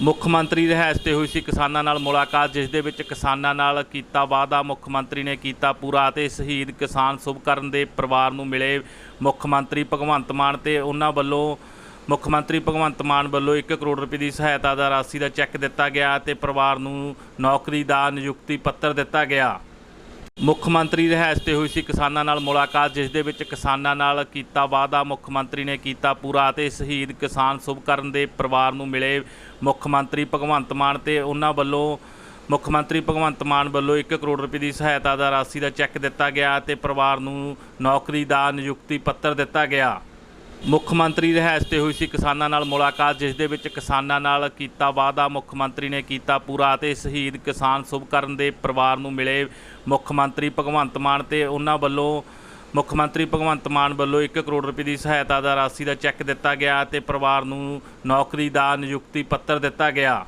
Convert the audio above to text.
ਮੁੱਖ ਮੰਤਰੀ ਰਿਹਾਇਸ਼ ਤੇ ਹੋਈ ਸੀ ਕਿਸਾਨਾਂ ਨਾਲ ਮੁਲਾਕਾਤ, ਜਿਸ ਦੇ ਵਿੱਚ ਕਿਸਾਨਾਂ ਨਾਲ ਕੀਤਾ ਵਾਅਦਾ, ਮੁੱਖ ਮੰਤਰੀ ਨੇ ਕੀਤਾ ਪੂਰਾ ਅਤੇ ਸ਼ਹੀਦ ਕਿਸਾਨ ਸੁਭਕਰਨ ਦੇ ਪਰਿਵਾਰ ਨੂੰ ਮਿਲੇ ਮੁੱਖ ਮੰਤਰੀ ਭਗਵੰਤ ਮਾਨ ਤੇ ਉਹਨਾਂ ਵੱਲੋਂ, ਮੁੱਖ ਮੰਤਰੀ ਭਗਵੰਤ ਮਾਨ ਵੱਲੋਂ 1 ਕਰੋੜ ਰੁਪਏ ਦੀ ਸਹਾਇਤਾ ਦਾ ਰਾਸ਼ੀ ਦਾ ਚੈੱਕ ਦਿੱਤਾ ਗਿਆ ਤੇ ਪਰਿਵਾਰ ਨੂੰ ਨੌਕਰੀ ਦਾ ਨਿਯੁਕਤੀ ਪੱਤਰ ਦਿੱਤਾ ਗਿਆ। ਮੁੱਖ ਮੰਤਰੀ ਰਿਹਾਇਸ਼ ਤੇ ਹੋਈ ਸੀ ਕਿਸਾਨਾਂ ਨਾਲ ਮੁਲਾਕਾਤ, ਜਿਸ ਦੇ ਵਿੱਚ ਕਿਸਾਨਾਂ ਨਾਲ ਕੀਤਾ ਵਾਅਦਾ, ਮੁੱਖ ਮੰਤਰੀ ਨੇ ਕੀਤਾ ਪੂਰਾ ਅਤੇ ਸ਼ਹੀਦ ਕਿਸਾਨ ਸੁਭਕਰਨ ਦੇ ਪਰਿਵਾਰ ਨੂੰ ਮਿਲੇ ਮੁੱਖ ਮੰਤਰੀ ਭਗਵੰਤ ਮਾਨ ਤੇ ਉਹਨਾਂ ਵੱਲੋਂ, ਮੁੱਖ ਮੰਤਰੀ ਭਗਵੰਤ ਮਾਨ ਵੱਲੋਂ 1 ਕਰੋੜ ਰੁਪਏ ਦੀ ਸਹਾਇਤਾ ਦਾ ਰਾਸ਼ੀ ਦਾ ਚੈੱਕ ਦਿੱਤਾ ਗਿਆ ਤੇ ਪਰਿਵਾਰ ਨੂੰ ਨੌਕਰੀ ਦਾ ਨਿਯੁਕਤੀ ਪੱਤਰ ਦਿੱਤਾ ਗਿਆ। ਮੁੱਖ ਮੰਤਰੀ ਰਿਹਾਇਸ਼ ਤੇ ਹੋਈ ਸੀ ਕਿਸਾਨਾਂ ਨਾਲ ਮੁਲਾਕਾਤ, ਜਿਸ ਦੇ ਵਿੱਚ ਕਿਸਾਨਾਂ ਨਾਲ ਕੀਤਾ ਵਾਅਦਾ, ਮੁੱਖ ਮੰਤਰੀ ਨੇ ਕੀਤਾ ਪੂਰਾ ਅਤੇ ਸ਼ਹੀਦ ਕਿਸਾਨ ਸੁਭਕਰਨ ਦੇ ਪਰਿਵਾਰ ਨੂੰ ਮਿਲੇ ਮੁੱਖ ਮੰਤਰੀ ਭਗਵੰਤ ਮਾਨ ਤੇ ਉਹਨਾਂ ਵੱਲੋਂ, ਮੁੱਖ ਮੰਤਰੀ ਭਗਵੰਤ ਮਾਨ ਵੱਲੋਂ 1 ਕਰੋੜ ਰੁਪਏ ਦੀ ਸਹਾਇਤਾ ਦਾ ਰਾਸ਼ੀ ਦਾ ਚੈੱਕ ਦਿੱਤਾ ਗਿਆ ਤੇ ਪਰਿਵਾਰ ਨੂੰ ਨੌਕਰੀ ਦਾ ਨਿਯੁਕਤੀ ਪੱਤਰ ਦਿੱਤਾ ਗਿਆ।